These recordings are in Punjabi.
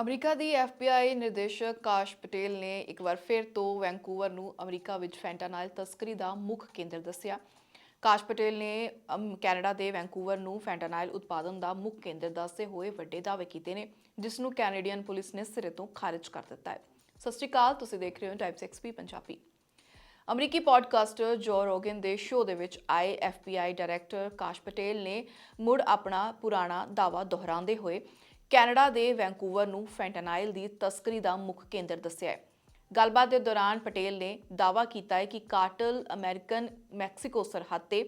ਅਮਰੀਕਾ ਦੀ FBI ਨਿਰਦੇਸ਼ਕ ਕਾਸ਼ ਪਟੇਲ ਨੇ ਇੱਕ ਵਾਰ ਫਿਰ ਤੋਂ ਵੈਂਕੂਵਰ ਨੂੰ ਅਮਰੀਕਾ ਵਿੱਚ ਫੈਂਟਾਨਾਈਲ ਤਸਕਰੀ ਦਾ ਮੁੱਖ ਕੇਂਦਰ ਦੱਸਿਆ। ਕਾਸ਼ ਪਟੇਲ ਨੇ ਕੈਨੇਡਾ ਦੇ ਵੈਂਕੂਵਰ ਨੂੰ ਫੈਂਟਾਨਾਈਲ ਉਤਪਾਦਨ ਦਾ ਮੁੱਖ ਕੇਂਦਰ ਦੱਸਦੇ ਹੋਏ ਵੱਡੇ ਦਾਅਵੇ ਕੀਤੇ ਨੇ, ਜਿਸ ਨੂੰ ਕੈਨੇਡੀਅਨ ਪੁਲਿਸ ਨੇ ਸਿਰੇ ਤੋਂ ਖਾਰਜ ਕਰ ਦਿੱਤਾ ਹੈ। ਸਤਿ ਸ਼੍ਰੀ ਅਕਾਲ, ਤੁਸੀਂ ਦੇਖ ਰਹੇ ਹੋ ਟਾਈਪਸ ਐਕਸਪੀ ਪੰਜਾਬੀ। ਅਮਰੀਕੀ ਪੋਡਕਾਸਟਰ ਜੋ ਰੋਗਨ ਦੇ ਸ਼ੋਅ ਦੇ ਵਿੱਚ ਆਏ FBI ਡਾਇਰੈਕਟਰ ਕਾਸ਼ ਪਟੇਲ ਨੇ ਮੁੜ ਆਪਣਾ ਪੁਰਾਣਾ ਦਾਅਵਾ ਦੁਹਰਾਉਂਦੇ ਹੋਏ ਕੈਨੇਡਾ ਦੇ ਵੈਂਕੂਵਰ ਨੂੰ ਫੈਂਟਾਨਾਈਲ ਦੀ ਤਸਕਰੀ ਦਾ ਮੁੱਖ ਕੇਂਦਰ ਦੱਸਿਆ ਹੈ। ਗੱਲਬਾਤ ਦੇ ਦੌਰਾਨ ਪਟੇਲ ਨੇ ਦਾਅਵਾ ਕੀਤਾ ਹੈ ਕਿ ਕਾਟਲ ਅਮਰੀਕਨ ਮੈਕਸੀਕੋ ਸਰਹੱਦ ਤੇ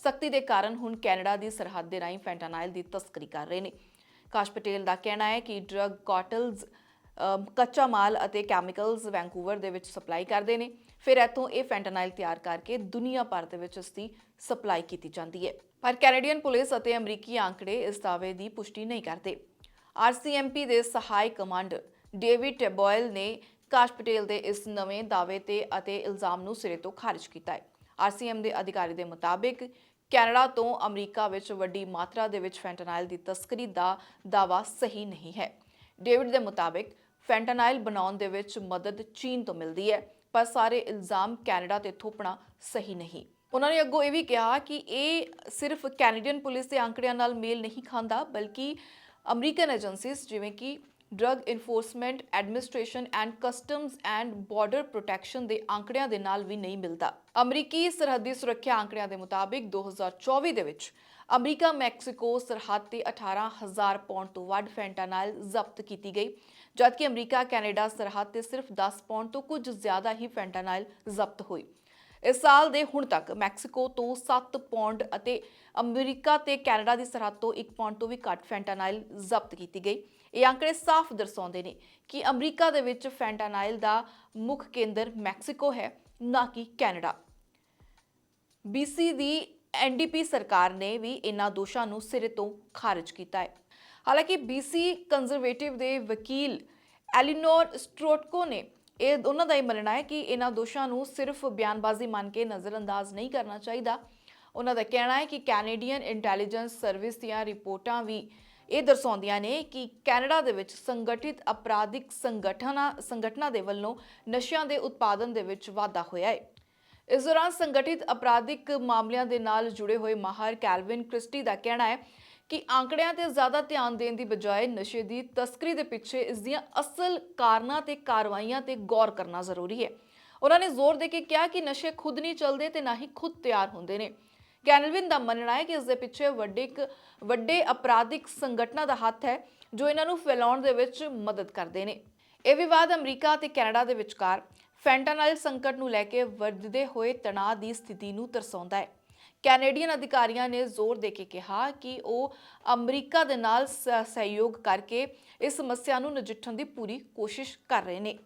ਸਖਤੀ ਦੇ ਕਾਰਨ ਹੁਣ ਕੈਨੇਡਾ ਦੀ ਸਰਹੱਦ ਦੇ ਰਾਹੀਂ ਫੈਂਟਾਨਾਈਲ ਦੀ ਤਸਕਰੀ ਕਰ ਰਹੇ ਨੇ। ਕਾਸ਼ ਪਟੇਲ ਦਾ ਕਹਿਣਾ ਹੈ ਕਿ ਡਰੱਗ ਕਾਟਲਸ ਕੱਚਾ ਮਾਲ ਅਤੇ ਕੈਮੀਕਲਸ ਵੈਂਕੂਵਰ ਦੇ ਵਿੱਚ ਸਪਲਾਈ ਕਰਦੇ ਨੇ, ਫਿਰ ਇੱਥੋਂ ਇਹ ਫੈਂਟਾਨਾਈਲ ਤਿਆਰ ਕਰਕੇ ਦੁਨੀਆ ਭਰ ਦੇ ਵਿੱਚ ਇਸ ਦੀ ਸਪਲਾਈ ਕੀਤੀ ਜਾਂਦੀ ਹੈ। ਪਰ ਕੈਨੇਡੀਅਨ ਪੁਲਿਸ ਅਤੇ ਅਮਰੀਕੀ ਆંકੜੇ ਇਸ ਦਾਅਵੇ ਦੀ ਪੁਸ਼ਟੀ ਨਹੀਂ ਕਰਦੇ। ਆਰਸੀਐਮਪੀ ਦੇ ਸਹਾਇਕ ਕਮਾਂਡਰ ਡੇਵਿਡ ਟੈਬੋਇਲ ਨੇ ਕਾਸ਼ ਪਟੇਲ ਦੇ ਇਸ ਨਵੇਂ ਦਾਅਵੇ ਤੇ ਅਤੇ ਇਲਜ਼ਾਮ ਨੂੰ ਸਿਰੇ ਤੋਂ ਖਾਰਜ ਕੀਤਾ ਹੈ। ਆਰਸੀਐਮ ਦੇ ਅਧਿਕਾਰੀ ਦੇ ਮੁਤਾਬਿਕ, ਕੈਨੇਡਾ ਤੋਂ ਅਮਰੀਕਾ ਵਿੱਚ ਵੱਡੀ ਮਾਤਰਾ ਦੇ ਵਿੱਚ ਫੈਂਟਾਨਾਈਲ ਦੀ ਤਸਕਰੀ ਦਾ ਦਾਅਵਾ ਸਹੀ ਨਹੀਂ ਹੈ। ਡੇਵਿਡ ਦੇ ਮੁਤਾਬਿਕ, ਫੈਂਟਾਨਾਈਲ ਬਣਾਉਣ ਦੇ ਵਿੱਚ ਮਦਦ ਚੀਨ ਤੋਂ ਮਿਲਦੀ ਹੈ, ਪਰ ਸਾਰੇ ਇਲਜ਼ਾਮ ਕੈਨੇਡਾ ਤੇ ਥੋਪਣਾ ਸਹੀ ਨਹੀਂ। ਉਹਨਾਂ ਨੇ ਅੱਗੋਂ ਇਹ ਵੀ ਕਿਹਾ ਕਿ ਇਹ ਸਿਰਫ ਕੈਨੇਡੀਅਨ ਪੁਲਿਸ ਦੇ ਅੰਕੜਿਆਂ ਨਾਲ ਮੇਲ ਨਹੀਂ ਖਾਂਦਾ, ਬਲਕਿ ਅਮਰੀਕਨ ਏਜੰਸੀਜ਼ ਜਿਵੇਂ ਕਿ drug enforcement, administration and customs and border protection ਦੇ ਅੰਕੜਿਆਂ ਦੇ ਨਾਲ ਵੀ ਨਹੀਂ ਮਿਲਦਾ। ਅਮਰੀਕੀ ਸਰਹੱਦੀ ਸੁਰੱਖਿਆ ਅੰਕੜਿਆਂ ਦੇ ਮੁਤਾਬਿਕ 2024 ਦੇ ਵਿੱਚ ਅਮਰੀਕਾ, ਮੈਕਸੀਕੋ ਸਰਹੱਦ ਤੇ 18000 ਪੌਂਡ ਤੋਂ ਵੱਧ ਫੈਂਟਾਨਾਈਲ ਜ਼ਬਤ ਕੀਤੀ ਗਈ, ਜਦਕਿ ਅਮਰੀਕਾ, ਕੈਨੇਡਾ ਸਰਹੱਦ ਤੇ ਸਿਰਫ 10 ਪੌਂਡ ਤੋਂ ਕੁਝ ਜ਼ਿਆਦਾ ਹੀ ਫੈਂਟਾਨਾਈਲ ਜ਼ਬਤ ਹੋਈ ਇਸ ਸਾਲ ਦੇ ਹੁਣ ਤੱਕ ਮੈਕਸੀਕੋ ਤੋਂ 7 ਪੌਂਡ ਅਤੇ ਅਮਰੀਕਾ ਤੇ ਕੈਨੇਡਾ ਦੀ ਸਰਹੱਦ ਤੋਂ 1 ਪੌਂਡ ਤੋਂ ਵੀ ਘੱਟ ਫੈਂਟਾਨਾਈਲ ਜ਼ਬਤ ਕੀਤੀ ਗਈ। ਇਹ ਅੰਕੜੇ ਸਾਫ਼ ਦਰਸਾਉਂਦੇ ਨੇ ਕਿ ਅਮਰੀਕਾ ਦੇ ਵਿੱਚ ਫੈਂਟਾਨਾਈਲ ਦਾ ਮੁੱਖ ਕੇਂਦਰ ਮੈਕਸੀਕੋ ਹੈ, ਨਾ ਕਿ ਕੈਨੇਡਾ। ਬੀਸੀ ਦੀ ਐਨਡੀਪੀ ਸਰਕਾਰ ਨੇ ਵੀ ਇਹਨਾਂ ਦੋਸ਼ਾਂ ਨੂੰ ਸਿਰੇ ਤੋਂ ਖਾਰਜ ਕੀਤਾ ਹੈ। ਹਾਲਾਂਕਿ ਬੀਸੀ ਕੰਜ਼ਰਵੇਟਿਵ ਦੇ ਵਕੀਲ ਐਲੀਨੋਰ ਸਟ੍ਰੋਟਕੋ ਨੇ ਇਹ ਉਹਨਾਂ ਦਾ ਇਹ ਮੰਨਣਾ ਹੈ ਕਿ ਇਹਨਾਂ ਦੋਸ਼ਾਂ ਨੂੰ ਸਿਰਫ ਬਿਆਨਬਾਜ਼ੀ ਮੰਨ ਕੇ ਨਜ਼ਰਅੰਦਾਜ਼ ਨਹੀਂ ਕਰਨਾ ਚਾਹੀਦਾ। ਉਹਨਾਂ ਦਾ ਕਹਿਣਾ ਹੈ ਕਿ ਕੈਨੇਡੀਅਨ ਇੰਟੈਲੀਜੈਂਸ ਸਰਵਿਸ ਦੀਆਂ ਰਿਪੋਰਟਾਂ ਵੀ ਇਹ ਦਰਸਾਉਂਦੀਆਂ ਨੇ ਕਿ ਕੈਨੇਡਾ ਦੇ ਵਿੱਚ ਸੰਗਠਿਤ ਅਪਰਾਧਿਕ ਸੰਗਠਨਾਂ ਸੰਗਠਨਾਂ ਦੇ ਵੱਲੋਂ ਨਸ਼ਿਆਂ ਦੇ ਉਤਪਾਦਨ ਦੇ ਵਿੱਚ ਵਾਧਾ ਹੋਇਆ ਹੈ। ਇਸ ਦੌਰਾਨ ਸੰਗਠਿਤ ਅਪਰਾਧਿਕ ਮਾਮਲਿਆਂ ਦੇ ਨਾਲ ਜੁੜੇ ਹੋਏ ਮਾਹਰ ਕੈਲਵਿਨ ਕ੍ਰਿਸਟੀ ਦਾ ਕਹਿਣਾ ਹੈ ਕਿ ਆંકੜਿਆਂ ਤੇ ਜ਼ਿਆਦਾ ਧਿਆਨ ਦੇਣ ਦੀ ਬਜਾਏ ਨਸ਼ੇ ਦੀ ਤਸਕਰੀ ਦੇ ਪਿੱਛੇ ਇਸ ਦੀਆਂ ਅਸਲ ਕਾਰਨਾਂ ਤੇ ਕਾਰਵਾਈਆਂ ਤੇ ਗੌਰ ਕਰਨਾ ਜ਼ਰੂਰੀ ਹੈ। ਉਹਨਾਂ ਨੇ ਜ਼ੋਰ ਦੇ ਕੇ ਕਿਹਾ ਕਿ ਨਸ਼ੇ ਖੁਦ ਨਹੀਂ ਚੱਲਦੇ ਤੇ ਨਾ ਹੀ ਖੁਦ ਤਿਆਰ ਹੁੰਦੇ ਨੇ। ਕੈਨਲਵਿਨ ਦਾ ਮੰਨਣਾ ਹੈ ਕਿ ਇਸ ਦੇ ਪਿੱਛੇ ਵੱਡੇ ਇੱਕ ਵੱਡੇ ਅਪਰਾਧਿਕ ਸੰਗਠਨਾਂ ਦਾ ਹੱਥ ਹੈ, ਜੋ ਇਹਨਾਂ ਨੂੰ ਫੈਲਾਉਣ ਦੇ ਵਿੱਚ ਮਦਦ ਕਰਦੇ ਨੇ। ਇਹ ਵਿਵਾਦ ਅਮਰੀਕਾ ਅਤੇ ਕੈਨੇਡਾ ਦੇ ਵਿਚਕਾਰ ਫੈਂਟਾਨਾਈਲ ਸੰਕਟ ਨੂੰ ਲੈ ਕੇ ਵੱਧਦੇ ਹੋਏ ਤਣਾਅ ਦੀ ਸਥਿਤੀ ਨੂੰ ਦਰਸਾਉਂਦਾ ਹੈ। ਕੈਨੇਡੀਅਨ ਅਧਿਕਾਰੀਆਂ ਨੇ ਜ਼ੋਰ ਦੇ ਕੇ ਕਿਹਾ ਕਿ ਉਹ ਅਮਰੀਕਾ ਦੇ ਨਾਲ ਸ- ਸਹਿਯੋਗ ਕਰਕੇ ਇਸ ਸਮੱਸਿਆ ਨੂੰ ਨਜਿੱਠਣ ਦੀ ਪੂਰੀ ਕੋਸ਼ਿਸ਼ ਕਰ ਰਹੇ ਨੇ।